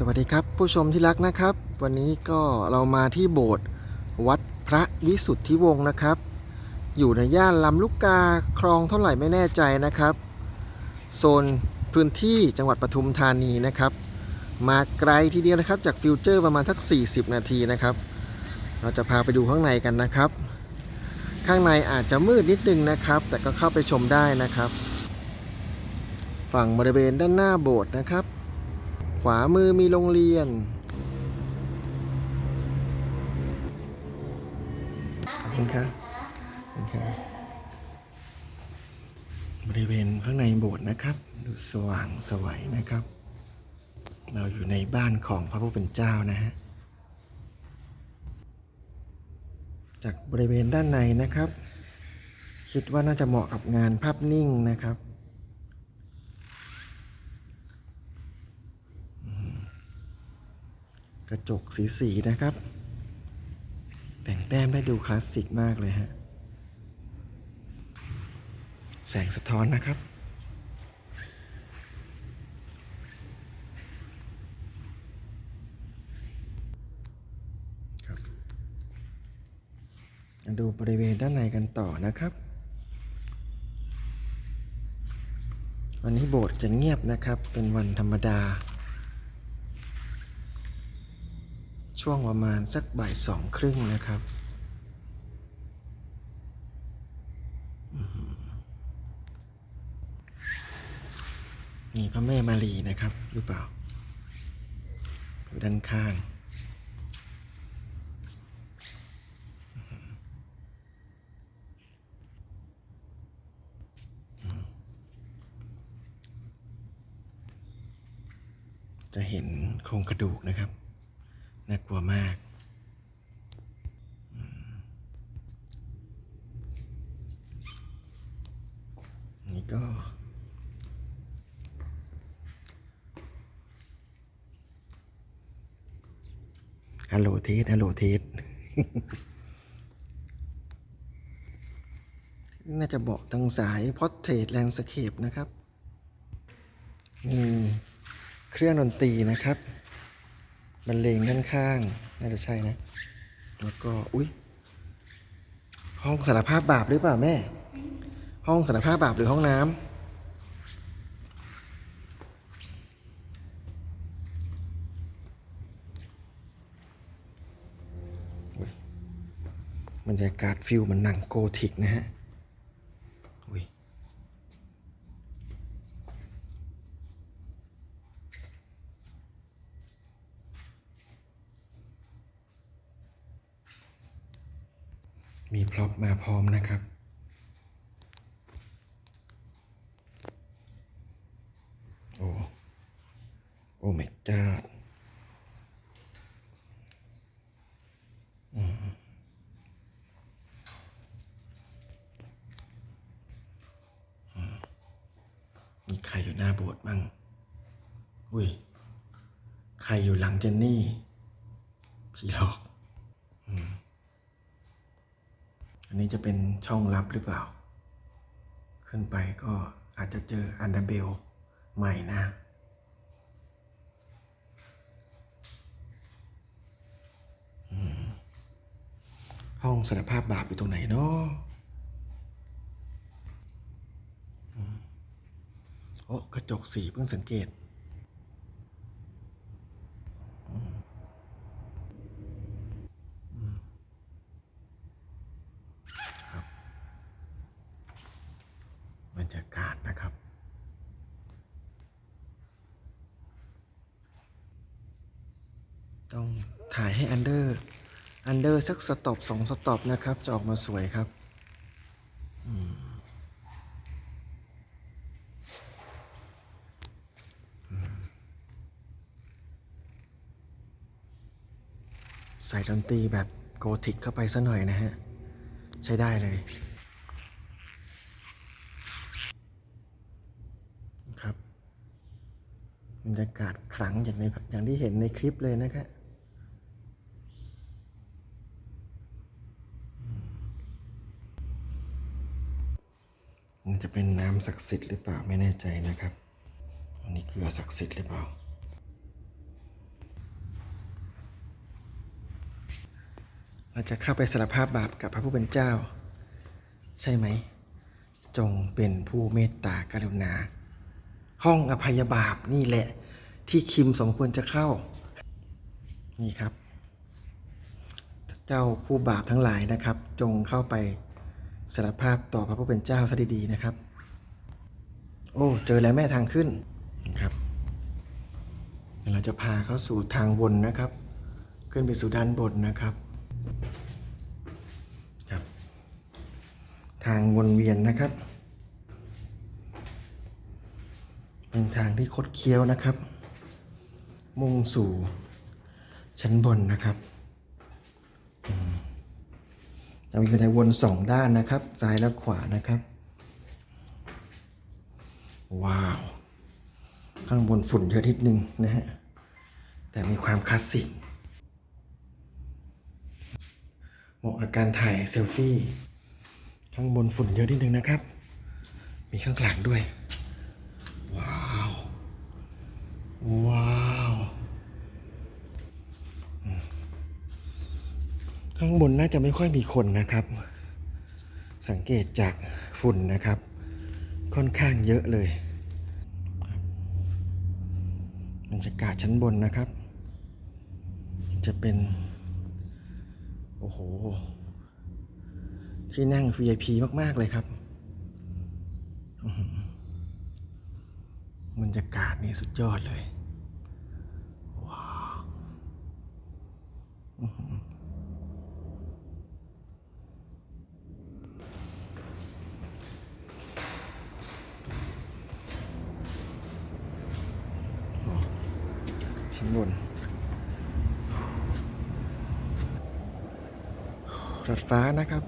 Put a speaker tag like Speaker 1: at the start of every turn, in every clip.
Speaker 1: สวัสดีครับผู้ชมที่รักนะครับ วันนี้ก็เรามาที่โบสถ์วัดพระวิสุทธิวงศ์นะครับ อยู่ในย่านลำลูกกาคลองเท่าไหร่ไม่แน่ใจนะครับ โซนพื้นที่จังหวัดปทุมธานีนะครับ มาไกลทีเดียวนะครับจากฟิวเจอร์ประมาณสัก 40 นาทีนะครับ เราจะพาไปดูข้างในกันนะครับ ข้างในอาจจะมืดนิดนึงนะครับ แต่ก็เข้าไปชมได้นะครับ ฝั่งบริเวณด้านหน้าโบสถ์นะครับ วามือมีโรงเรียน ขอบคุณครับขอบคุณครับบริเวณข้างในโบสถ์นะครับ ดูสว่างสวัยนะครับ เราอยู่ในบ้านของพระผู้เป็นเจ้านะฮะ จากบริเวณด้านในนะครับ คิดว่าน่าจะเหมาะกับงานภาพนิ่งนะครับ กระจกสีสีๆนะครับ แต่งแต้มได้ดูคลาสสิกมากเลยฮะ แสงสะท้อนนะครับ ครับมาดูบริเวณด้านในกันต่อนะครับวันนี้โบสถ์จะเงียบนะครับ เป็นวันธรรมดา ช่วงประมาณสักบ่ายสองครึ่งนะครับมีพระแม่มารีนะครับหรือเปล่าอยู่ด้านข้างจะเห็นโครงกระดูกนะครับ น่ากลัวมาก นี่ก็ ฮัลโหลเทสฮัลโหลเทสน่าจะเบาะทางสายพอ r t เทร t แลนสเคปนะครับ มีเครื่องดนตรีนะครับ บรรเลงด้านข้าง น่าจะใช่นะ แล้วก็ อุ๊ยห้องสารภาพบาปหรือเปล่าแม่ ห้องสารภาพบาปหรือห้องน้ำบรรยากาศฟิลเหมันหนังโกธิกนะฮะ อุ๊ย พร็อพมาพร้อมนะครับ โอ้โอ้ my god อืมอืมมีใครอยู่หน้าโบสถ์บ้าง อุ้ย ใครอยู่หลังเจนนี่ผีหลอก อันนี้จะเป็นช่องลับหรือเปล่า ขึ้นไปก็อาจจะเจออันดาเบลใหม่นะ ห้องสารภาพบาปอยู่ตรงไหนเนาะโอ้กระจกสีเพิ่งสังเกต รยากาศนะครับ ต้องถ่ายให้อันเดอร์อันเดอร์สักสต็อปสองสต็อปนะครับ จะออกมาสวยครับใส่ดนตรีแบบโกธิกเข้าไปซะหน่อยนะฮะ ใช้ได้เลย รรยากาศขลังอย่างในอย่างที่เห็นในคลิปเลยนะครับมันจะเป็นน้ำศักดิ์สิทธิ์หรือเปล่าไม่แน่ใจนะครับ อันนี้เกลือศักดิ์สิทธิ์หรือเปล่า เราจะเข้าไปสารภาพบาปกับพระผู้เป็นเจ้า ใช่ไหม จงเป็นผู้เมตตากรุณา ห้องอภัยบาปนี่แหละ ที่คิมสมควรจะเข้า นี่ครับ เจ้าผู้บาปทั้งหลายนะครับ จงเข้าไปสารภาพต่อพระผู้เป็นเจ้าซะดีๆนะครับ โอ้ เจอแล้วแม่ทางขึ้นนะครับเดี๋ยวเราจะพาเข้าสู่ทางวนนะครับ ขึ้นไปสู่ด้านบนนะครับครับ ทางวนเวียนนะครับ เป็นทางที่คดเคี้ยวนะครับ มุ่งสู่ชั้นบนนะครับอืมเรามีบันวนสองด้านนะครับ ซ้ายและขวานะครับ ว้าว ข้างบนฝุ่นเยอะนิดนึงนะฮะ แต่มีความคลาสสิกเหมาะกับการถ่ายเซลฟี่ ข้างบนฝุ่นเยอะนิดนึงนะครับ มีข้างหลังด้วย ว้าว ว้าวอืมข้างบนน่าจะไม่ค่อยมีคนนะครับ สังเกตจากฝุ่นนะครับ ค่อนข้างเยอะเลยบรรยากาศชั้นบนนะครับ จะเป็น โอ้โห ที่นั่ง VIP มาก ๆ เลยครับบรรยากาศนี่สุดยอดเลย ว้าวอื้อหือโอ้ชั้นบน รัดฟ้านะครับ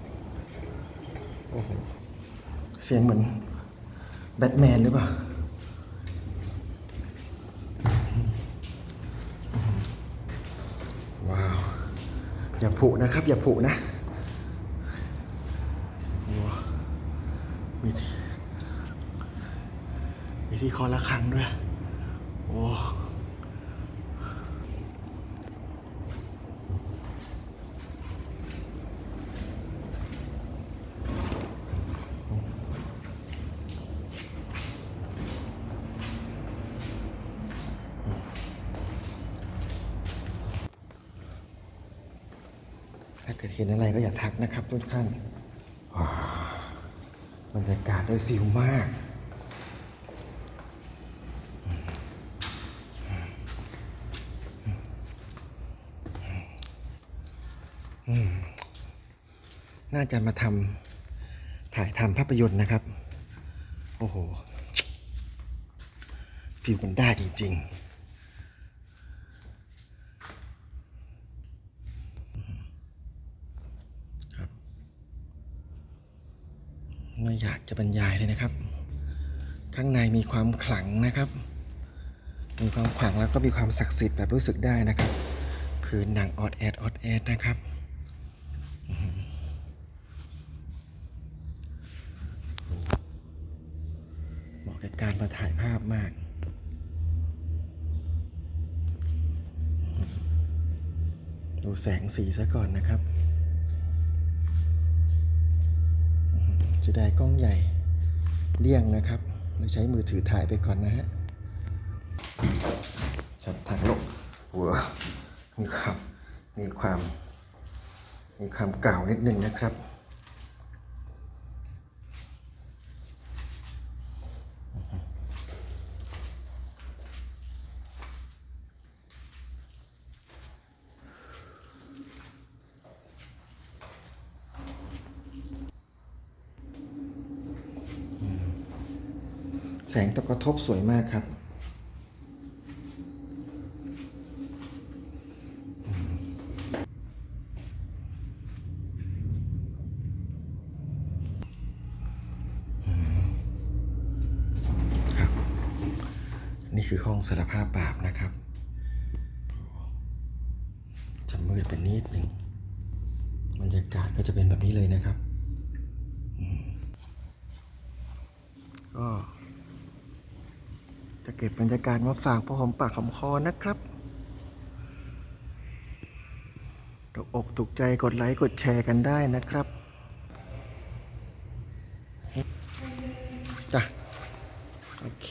Speaker 1: โอ้โห เสียงเหมือนแบทแมนหรือเปล่า ว้าว อย่าผุนะครับ อย่าผุนะ มีที่มีที่คอละครังด้วย โอ้ เกิดเห็นอะไรก็อย่าทักนะครับทุกท่านว้าวบรรยากาศได้ฟิลมากอืมน่าจะมาทำถ่ายทำภาพยนตร์นะครับ โอ้โหฟิลมันได้จริง ๆ ไม่อยากจะบรรยายเลยนะครับ ข้างในมีความขลังนะครับ มีความขลังแล้วก็มีความศักดิ์สิทธิ์แบบรู้สึกได้นะครับพื้นหนังออดแอดออดแอดนะครับเหมาะกับการมาถ่ายภาพมากดูแสงสีซะก่อนนะครับะได้กล้องใหญ่เลี่ยงนะครับเราใช้มือถือถ่ายไปก่อนนะฮะครับทางโลกหัวมีความมีความมีความเก่านิดนึงนะครับ แสงตะกระทบสวยมากครับ นี่คือห้องสารภาพบาปนะครับ จะมืดเป็นนิดหนึ่งบรรยากาศก็จะเป็นแบบนี้เลยนะครับก็ จะเก็บบรรยากาศมาฝากพอหอมปากหอมคอนะครับถูกอกถูกใจกดไลค์กดแชร์กันได้นะครับจ้ะโอเค